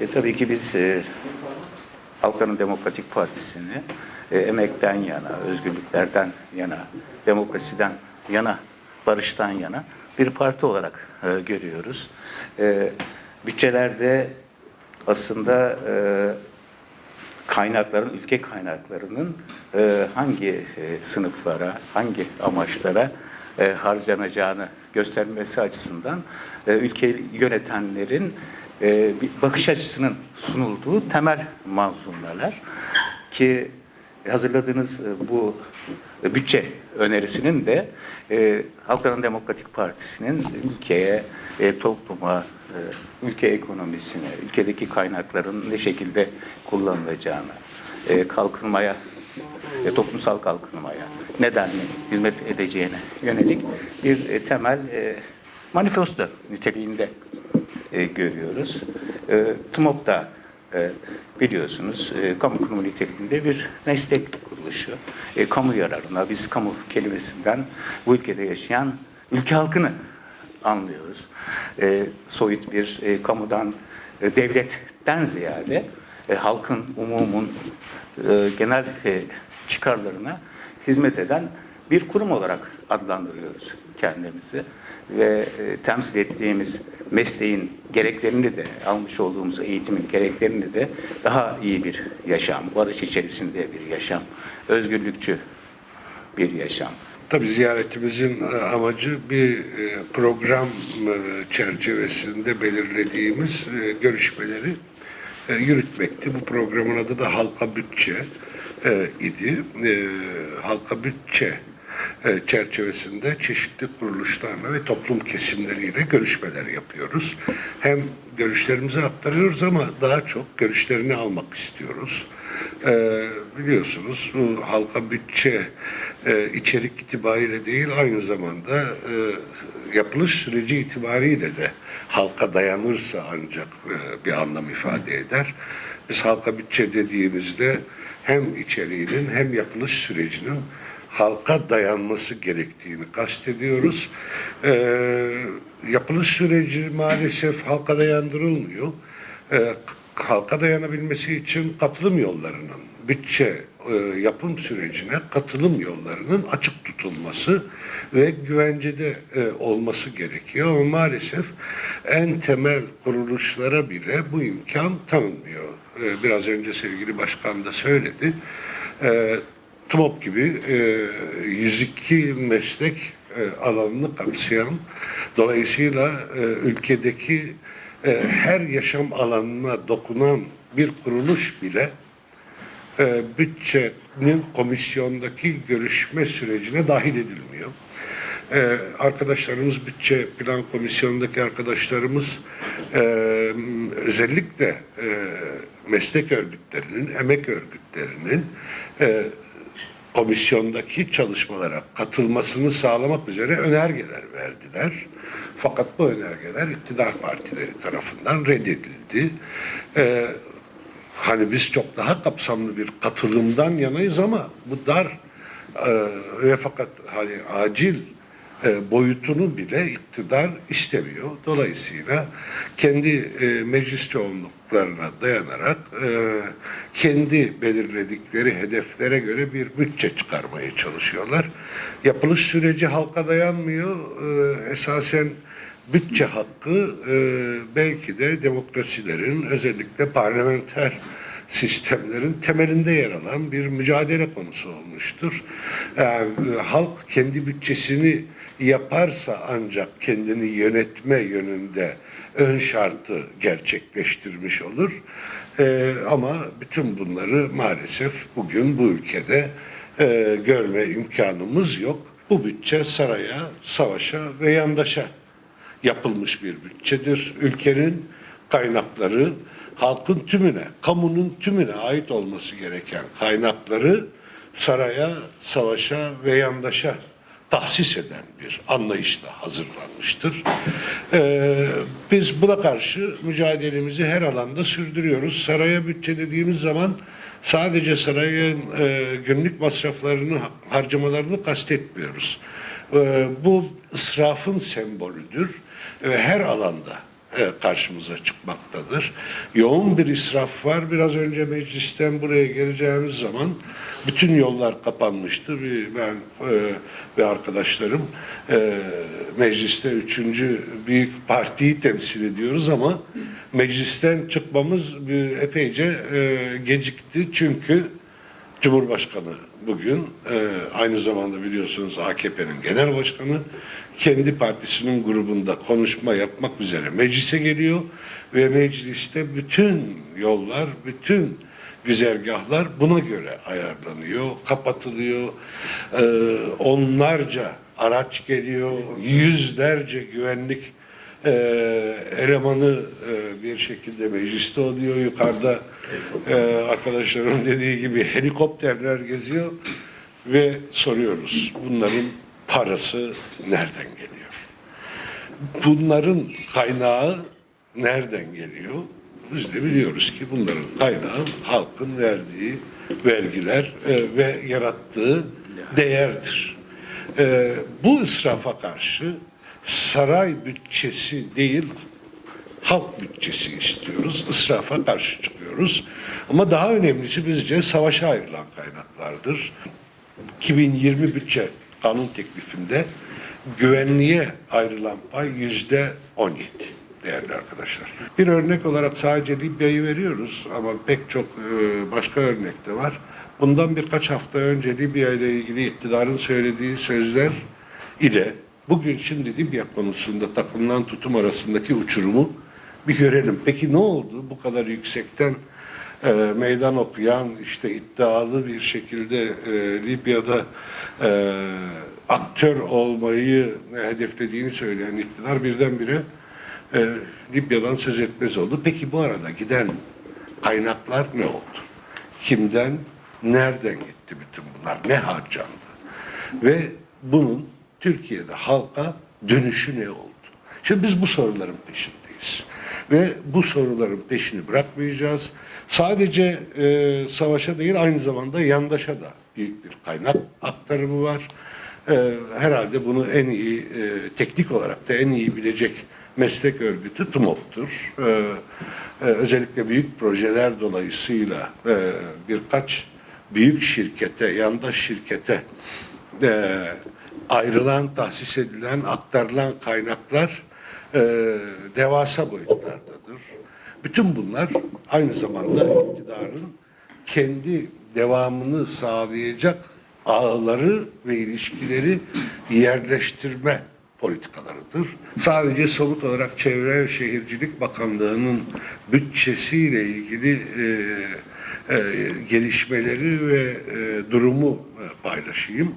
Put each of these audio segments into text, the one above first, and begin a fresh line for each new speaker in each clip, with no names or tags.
E, tabii ki biz e, Halkların Demokratik Partisi'ni e, emekten yana, özgürlüklerden yana, demokrasiden yana, barıştan yana bir parti olarak e, görüyoruz. E, bütçelerde aslında e, kaynakların, ülke kaynaklarının e, hangi e, sınıflara, hangi amaçlara e, harcanacağını göstermesi açısından e, ülkeyi yönetenlerin e, bir bakış açısının sunulduğu temel manzumeler ki hazırladığınız e, bu bütçe önerisinin de e, Halkların Demokratik Partisi'nin ülkeye, e, topluma, e, ülke ekonomisine, ülkedeki kaynakların ne şekilde kullanılacağını, e, kalkınmaya, e, toplumsal kalkınmaya nedenli hizmet edeceğine yönelik bir e, temel e, manifesto niteliğinde e, görüyoruz. E, TMOP da e, biliyorsunuz e, kamu kurumu niteliğinde bir meslek kuruluşu. E, kamu yararına, biz kamu kelimesinden bu ülkede yaşayan ülke halkını anlıyoruz. E, soyut bir e, kamudan, e, devletten ziyade e, halkın, umumun e, genel e, çıkarlarına hizmet eden bir kurum olarak adlandırıyoruz kendimizi ve e, temsil ettiğimiz mesleğin gereklerini de almış olduğumuz eğitimin gereklerini de daha iyi bir yaşam, barış içerisinde bir yaşam, özgürlükçü bir yaşam.
Tabii ziyaretimizin e, amacı bir e, program e, çerçevesinde belirlediğimiz görüşmeleri yürütmekti. Bu programın adı da Halka Bütçe idi. Halka Bütçe çerçevesinde çeşitli kuruluşlarla ve toplum kesimleriyle görüşmeler yapıyoruz. Hem görüşlerimizi aktarıyoruz ama daha çok görüşlerini almak istiyoruz. Ee, biliyorsunuz bu halka bütçe e, içerik itibariyle değil aynı zamanda e, yapılış süreci itibariyle de halka dayanırsa ancak e, bir anlam ifade eder. Biz halka bütçe dediğimizde hem içeriğinin hem yapılış sürecinin halka dayanması gerektiğini kastediyoruz. Ee, yapılış süreci maalesef halka dayandırılmıyor. Ee, halka dayanabilmesi için katılım yollarının, bütçe e, yapım sürecine katılım yollarının açık tutulması ve güvencede e, olması gerekiyor. Ama maalesef en temel kuruluşlara bile bu imkan tanınmıyor. E, biraz önce sevgili başkan da söyledi. E, TMOP gibi e, 102 meslek e, alanını kapsayan, dolayısıyla e, ülkedeki e, her yaşam alanına dokunan bir kuruluş bile e, bütçenin komisyondaki görüşme sürecine dahil edilmiyor. E, arkadaşlarımız bütçe plan komisyonundaki arkadaşlarımız e, özellikle e, meslek örgütlerinin, emek örgütlerinin e, komisyondaki çalışmalara katılmasını sağlamak üzere önergeler verdiler. Fakat bu önergeler iktidar partileri tarafından reddedildi. Ee, hani biz çok daha kapsamlı bir katılımdan yanayız ama bu dar e, ve fakat hani acil e, boyutunu bile iktidar istemiyor. Dolayısıyla kendi e, meclis çoğunluklarına dayanarak e, kendi belirledikleri hedeflere göre bir bütçe çıkarmaya çalışıyorlar. Yapılış süreci halka dayanmıyor. Esasen bütçe hakkı belki de demokrasilerin özellikle parlamenter sistemlerin temelinde yer alan bir mücadele konusu olmuştur. Halk kendi bütçesini yaparsa ancak kendini yönetme yönünde ön şartı gerçekleştirmiş olur. E, ama bütün bunları maalesef bugün bu ülkede e, görme imkanımız yok. Bu bütçe saraya, savaşa ve yandaşa yapılmış bir bütçedir. Ülkenin kaynakları halkın tümüne, kamunun tümüne ait olması gereken kaynakları saraya, savaşa ve yandaşa tahsis eden bir anlayışla hazırlanmıştır. Ee, biz buna karşı mücadelemizi her alanda sürdürüyoruz. Saraya bütçe dediğimiz zaman sadece sarayın e, günlük masraflarını, harcamalarını kastetmiyoruz. E, bu ısrafın sembolüdür ve her alanda e, karşımıza çıkmaktadır. Yoğun bir israf var. Biraz önce meclisten buraya geleceğimiz zaman bütün yollar kapanmıştı. Ben e, ve arkadaşlarım e, mecliste üçüncü büyük partiyi temsil ediyoruz ama meclisten çıkmamız epeyce e, gecikti. Çünkü Cumhurbaşkanı bugün e, aynı zamanda biliyorsunuz AKP'nin genel başkanı kendi partisinin grubunda konuşma yapmak üzere meclise geliyor ve mecliste bütün yollar, bütün güzergahlar buna göre ayarlanıyor, kapatılıyor. E, onlarca araç geliyor, yüzlerce güvenlik e, elemanı e, bir şekilde mecliste oluyor. Yukarıda e, arkadaşlarım dediği gibi helikopterler geziyor ve soruyoruz bunların parası nereden geliyor? Bunların kaynağı nereden geliyor? Biz de biliyoruz ki bunların kaynağı halkın verdiği vergiler e, ve yarattığı değerdir. E, bu israfa karşı saray bütçesi değil halk bütçesi istiyoruz. Israfa karşı çıkıyoruz. Ama daha önemlisi bizce savaşa ayrılan kaynaklardır. 2020 bütçe kanun teklifinde güvenliğe ayrılan pay yüzde 17 değerli arkadaşlar. Bir örnek olarak sadece Libya'yı veriyoruz ama pek çok e, başka örnek de var. Bundan birkaç hafta önce Libya ile ilgili iktidarın söylediği sözler ile bugün şimdi Libya konusunda takılınan tutum arasındaki uçurumu bir görelim. Peki ne oldu bu kadar yüksekten e, meydan okuyan işte iddialı bir şekilde e, Libya'da e, aktör olmayı hedeflediğini söyleyen iktidar birdenbire e, Libya'dan söz etmez oldu. Peki bu arada giden kaynaklar ne oldu? Kimden, nereden gitti bütün bunlar? Ne harcandı? Ve bunun Türkiye'de halka dönüşü ne oldu? Şimdi biz bu soruların peşindeyiz. Ve bu soruların peşini bırakmayacağız. Sadece e, savaşa değil aynı zamanda yandaşa da büyük bir kaynak aktarımı var. E, herhalde bunu en iyi, e, teknik olarak da en iyi bilecek meslek örgütü TUMOP'tur. E, e, özellikle büyük projeler dolayısıyla e, birkaç büyük şirkete, yandaş şirkete e, ayrılan, tahsis edilen, aktarılan kaynaklar e, devasa boyutlardadır. Bütün bunlar aynı zamanda iktidarın kendi devamını sağlayacak ağları ve ilişkileri yerleştirme politikalarıdır. Sadece somut olarak Çevre ve Şehircilik Bakanlığı'nın bütçesiyle ilgili e, e, gelişmeleri ve e, durumu e, paylaşayım.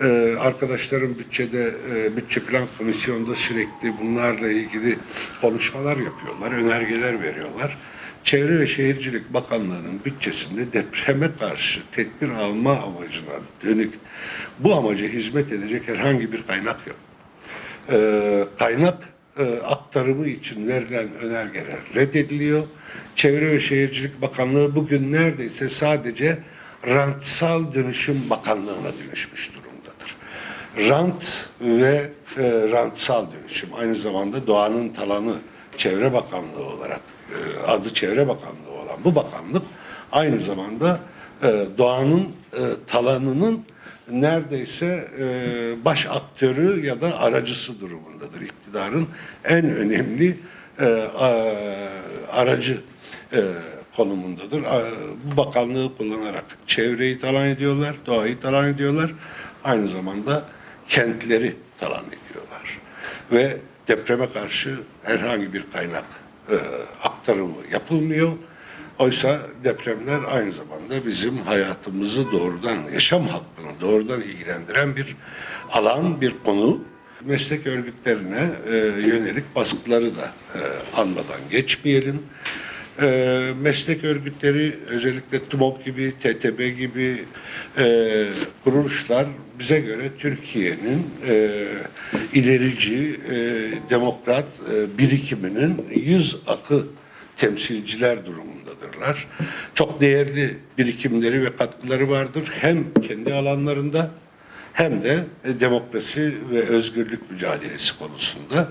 E, arkadaşlarım bütçede, e, bütçe plan komisyonunda sürekli bunlarla ilgili konuşmalar yapıyorlar, önergeler veriyorlar. Çevre ve Şehircilik Bakanlığı'nın bütçesinde depreme karşı tedbir alma amacına dönük bu amaca hizmet edecek herhangi bir kaynak yok. Ee, kaynak e, aktarımı için verilen önergeler reddediliyor. Çevre ve Şehircilik Bakanlığı bugün neredeyse sadece rantsal dönüşüm bakanlığına dönüşmüş durumdadır. Rant ve e, rantsal dönüşüm aynı zamanda doğanın talanı Çevre Bakanlığı olarak e, adı Çevre Bakanlığı olan bu bakanlık aynı zamanda e, doğanın e, talanının neredeyse e, baş aktörü ya da aracısı durumundadır. İktidarın en önemli e, a- aracı e, konumundadır. A- Bu bakanlığı kullanarak çevreyi talan ediyorlar, doğayı talan ediyorlar. Aynı zamanda kentleri talan ediyorlar. Ve depreme karşı herhangi bir kaynak e, aktarımı yapılmıyor. Oysa depremler aynı zamanda bizim hayatımızı doğrudan, yaşam hakkını doğrudan ilgilendiren bir alan, bir konu. Meslek örgütlerine e, yönelik baskıları da e, anmadan geçmeyelim. E, meslek örgütleri özellikle TUMOP gibi, TTB gibi e, kuruluşlar bize göre Türkiye'nin e, ilerici, e, demokrat e, birikiminin yüz akı temsilciler durumundadırlar. Çok değerli birikimleri ve katkıları vardır. Hem kendi alanlarında hem de e, demokrasi ve özgürlük mücadelesi konusunda.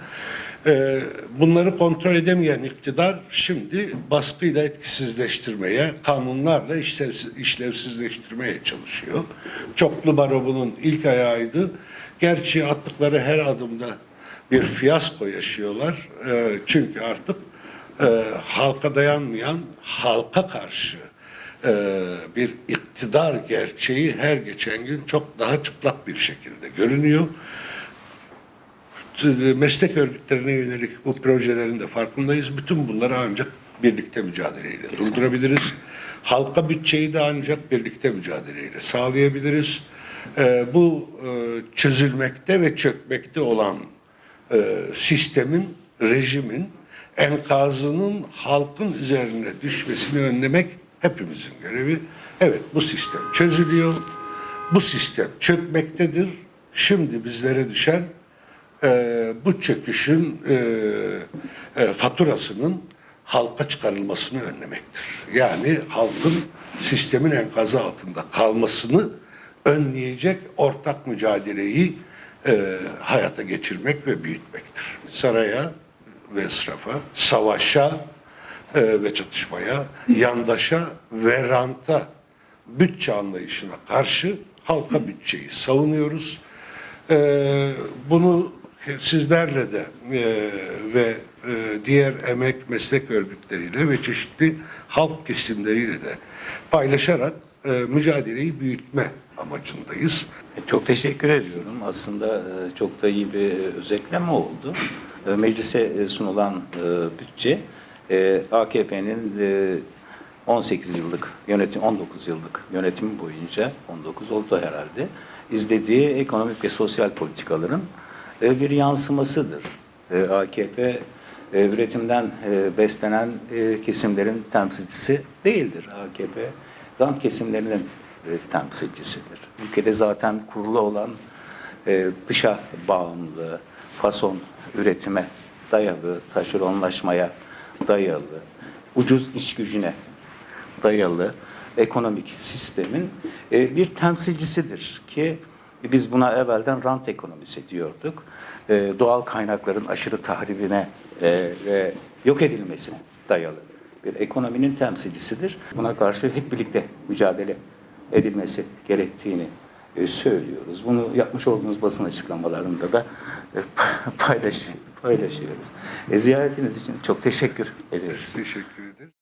Ee, bunları kontrol edemeyen iktidar şimdi baskıyla etkisizleştirmeye, kanunlarla işlevsiz, işlevsizleştirmeye çalışıyor. Çoklu baro ilk ayağıydı. Gerçi attıkları her adımda bir fiyasko yaşıyorlar. Ee, çünkü artık e, halka dayanmayan, halka karşı e, bir iktidar gerçeği her geçen gün çok daha çıplak bir şekilde görünüyor meslek örgütlerine yönelik bu projelerin de farkındayız. Bütün bunları ancak birlikte mücadeleyle durdurabiliriz. Halka bütçeyi de ancak birlikte mücadeleyle sağlayabiliriz. Ee, bu e, çözülmekte ve çökmekte olan e, sistemin, rejimin enkazının halkın üzerine düşmesini önlemek hepimizin görevi. Evet bu sistem çözülüyor. Bu sistem çökmektedir. Şimdi bizlere düşen e, bu çöküşün e, e, faturasının halka çıkarılmasını önlemektir. Yani halkın sistemin enkazı altında kalmasını önleyecek ortak mücadeleyi e, hayata geçirmek ve büyütmektir. Saraya ve ısrafa, savaşa e, ve çatışmaya, yandaşa ve ranta bütçe anlayışına karşı halka bütçeyi savunuyoruz. Ee, bunu sizlerle de e, ve e, diğer emek meslek örgütleriyle ve çeşitli halk kesimleriyle de paylaşarak e, mücadeleyi büyütme amacındayız.
Çok teşekkür ediyorum. Aslında e, çok da iyi bir özetleme oldu. E, Meclise e, sunulan e, bütçe AKP'nin 18 yıllık yönetim 19 yıllık yönetimi boyunca 19 oldu herhalde izlediği ekonomik ve sosyal politikaların bir yansımasıdır. AKP üretimden beslenen kesimlerin temsilcisi değildir. AKP rant kesimlerinin temsilcisidir. Ülkede zaten kurulu olan dışa bağımlı, fason üretime dayalı, taşeronlaşmaya dayalı, ucuz iş gücüne dayalı ekonomik sistemin e, bir temsilcisidir ki biz buna evvelden rant ekonomisi diyorduk. E, doğal kaynakların aşırı tahribine e, ve yok edilmesine dayalı bir ekonominin temsilcisidir. Buna karşı hep birlikte mücadele edilmesi gerektiğini e, söylüyoruz. Bunu yapmış olduğunuz basın açıklamalarında da e, paylaş, paylaşıyoruz. E, ziyaretiniz için çok teşekkür ederiz.
Teşekkür ederiz.